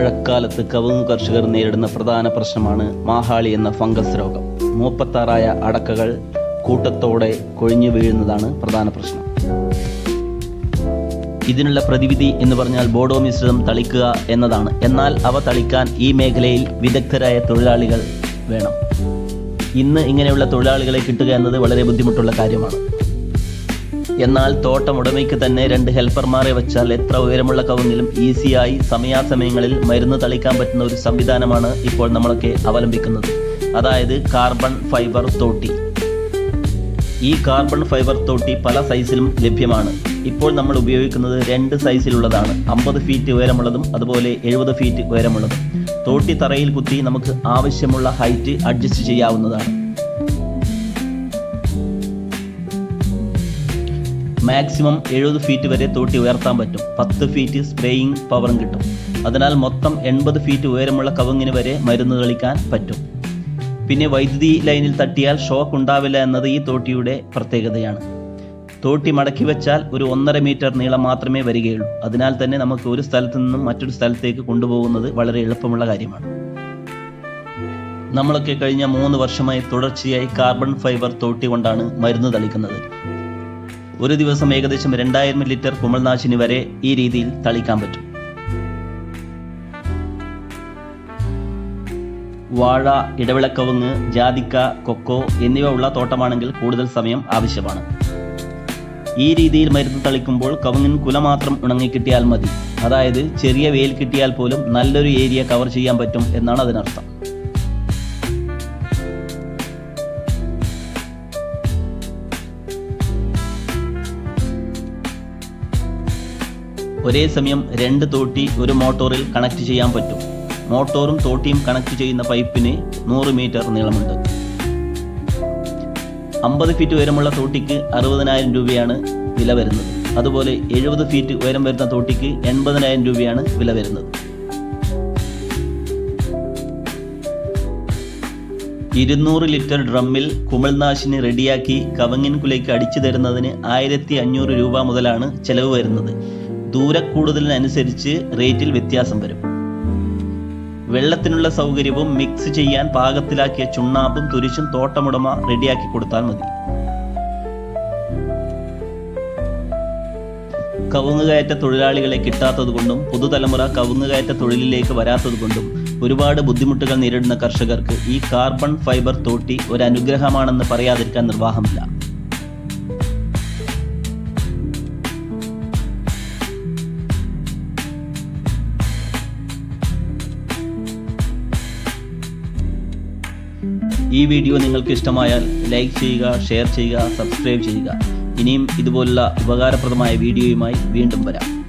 മഴക്കാലത്ത് കവുങ്ങ് കർഷകർ നേരിടുന്ന പ്രധാന പ്രശ്നമാണ് മാഹാളി എന്ന ഫംഗസ് രോഗം. മൂപ്പത്താറായ അടക്കകൾ കൂട്ടത്തോടെ കൊഴിഞ്ഞു വീഴുന്നതാണ് പ്രധാന പ്രശ്നം. ഇതിനുള്ള പ്രതിവിധി എന്ന് പറഞ്ഞാൽ ബോഡോ മിശ്രിതം തളിക്കുക എന്നതാണ്. എന്നാൽ അവ തളിക്കാൻ ഈ മേഖലയിൽ വിദഗ്ധരായ തൊഴിലാളികൾ വേണം. ഇന്ന് ഇങ്ങനെയുള്ള തൊഴിലാളികളെ കിട്ടുക എന്നത് വളരെ ബുദ്ധിമുട്ടുള്ള കാര്യമാണ്. എന്നാൽ തോട്ടം ഉടമയ്ക്ക് തന്നെ രണ്ട് ഹെൽപ്പർമാരെ വെച്ചാൽ എത്ര ഉയരമുള്ള കവുങ്ങിലും ഈസിയായി സമയാസമയങ്ങളിൽ മരുന്ന് തളിക്കാൻ പറ്റുന്ന ഒരു സംവിധാനമാണ് ഇപ്പോൾ നമ്മളൊക്കെ അവലംബിക്കുന്നത്. അതായത് കാർബൺ ഫൈബർ തോട്ടി. ഈ കാർബൺ ഫൈബർ തോട്ടി പല സൈസിലും ലഭ്യമാണ്. ഇപ്പോൾ നമ്മൾ ഉപയോഗിക്കുന്നത് രണ്ട് സൈസിലുള്ളതാണ്. അമ്പത് ഫീറ്റ് ഉയരമുള്ളതും അതുപോലെ എഴുപത് ഫീറ്റ് ഉയരമുള്ളതും. തോട്ടി തറയിൽ കുത്തി നമുക്ക് ആവശ്യമുള്ള ഹൈറ്റ് അഡ്ജസ്റ്റ് ചെയ്യാവുന്നതാണ്. മാക്സിമം എഴുപത് ഫീറ്റ് വരെ തോട്ടി ഉയർത്താൻ പറ്റും. പത്ത് ഫീറ്റ് സ്പ്രേയിങ് പവറും കിട്ടും. അതിനാൽ മൊത്തം എൺപത് ഫീറ്റ് ഉയരമുള്ള കവുങ്ങിന് വരെ മരുന്ന് തളിക്കാൻ പറ്റും. പിന്നെ വൈദ്യുതി ലൈനിൽ തട്ടിയാൽ ഷോക്ക് ഉണ്ടാവില്ല എന്നത് ഈ തോട്ടിയുടെ പ്രത്യേകതയാണ്. തോട്ടി മടക്കി വെച്ചാൽ ഒരു ഒന്നര മീറ്റർ നീളം മാത്രമേ വരികയുള്ളൂ. അതിനാൽ തന്നെ നമുക്ക് ഒരു സ്ഥലത്ത് നിന്നും മറ്റൊരു സ്ഥലത്തേക്ക് കൊണ്ടുപോകുന്നത് വളരെ എളുപ്പമുള്ള കാര്യമാണ്. നമ്മളൊക്കെ കഴിഞ്ഞ മൂന്ന് വർഷമായി തുടർച്ചയായി കാർബൺ ഫൈബർ തോട്ടി കൊണ്ടാണ് മരുന്ന് തളിക്കുന്നത്. ഒരു ദിവസം ഏകദേശം രണ്ടായിരം ലിറ്റർ കുമിൾനാശിനി വരെ ഈ രീതിയിൽ തളിക്കാൻ പറ്റും. വാഴ ഇടവിളക്കവുങ്ങ് ജാതിക്ക കൊക്കോ എന്നിവ ഉള്ള തോട്ടമാണെങ്കിൽ കൂടുതൽ സമയം ആവശ്യമാണ്. ഈ രീതിയിൽ മരുന്ന് തളിക്കുമ്പോൾ കവുങ്ങിൻ കുല മാത്രം ഉണങ്ങിക്കിട്ടിയാൽ മതി. അതായത് ചെറിയ വെയിൽ കിട്ടിയാൽ പോലും നല്ലൊരു ഏരിയ കവർ ചെയ്യാൻ പറ്റും എന്നാണ് അതിനർത്ഥം. ഒരേ സമയം രണ്ട് തോട്ടി ഒരു മോട്ടോറിൽ കണക്ട് ചെയ്യാൻ പറ്റും. മോട്ടോറും തോട്ടിയും കണക്ട് ചെയ്യുന്ന പൈപ്പിന് നൂറ് മീറ്റർ നീളമുണ്ട്. അമ്പത് ഫീറ്റ് ഉയരമുള്ള തോട്ടിക്ക് അറുപതിനായിരം രൂപയാണ് വില വരുന്നത്. അതുപോലെ എഴുപത് ഫീറ്റ് ഉയരം വരുന്ന തോട്ടിക്ക് എൺപതിനായിരം രൂപയാണ് വില വരുന്നത്. ഇരുന്നൂറ് ലിറ്റർ ഡ്രമ്മിൽ കുമിൾനാശിനി റെഡിയാക്കി കവങ്ങിൻ കുലയ്ക്ക് അടിച്ചു തരുന്നതിന് ആയിരത്തി അഞ്ഞൂറ് രൂപ മുതലാണ് ചെലവ് വരുന്നത്. ദൂരക്കൂടുതലിനനുസരിച്ച് റേറ്റിൽ വ്യത്യാസം വരും. വെള്ളത്തിനുള്ള സൗകര്യവും മിക്സ് ചെയ്യാൻ പാകത്തിലാക്കിയ ചുണ്ണാമ്പും തുരിശും തോട്ടമുടമ റെഡിയാക്കി കൊടുത്താൽ മതി. കവുങ്ങുകയറ്റ തൊഴിലാളികളെ കിട്ടാത്തതുകൊണ്ടും പുതുതലമുറ കവുങ്ങുകയറ്റ തൊഴിലിലേക്ക് വരാത്തതുകൊണ്ടും ഒരുപാട് ബുദ്ധിമുട്ടുകൾ നേരിടുന്ന കർഷകർക്ക് ഈ കാർബൺ ഫൈബർ തോട്ടി ഒരു അനുഗ്രഹമാണെന്ന് പറയാതിരിക്കാൻ നിർവാഹമില്ല. ഈ വീഡിയോ നിങ്ങൾക്ക് ഇഷ്ടമായാൽ ലൈക്ക് ചെയ്യുക ഷെയർ ചെയ്യുക സബ്സ്ക്രൈബ് ചെയ്യുക. ഇനിയും ഇതുപോലുള്ള ഉപകാരപ്രദമായ വീഡിയോയുമായി വീണ്ടും വരാം.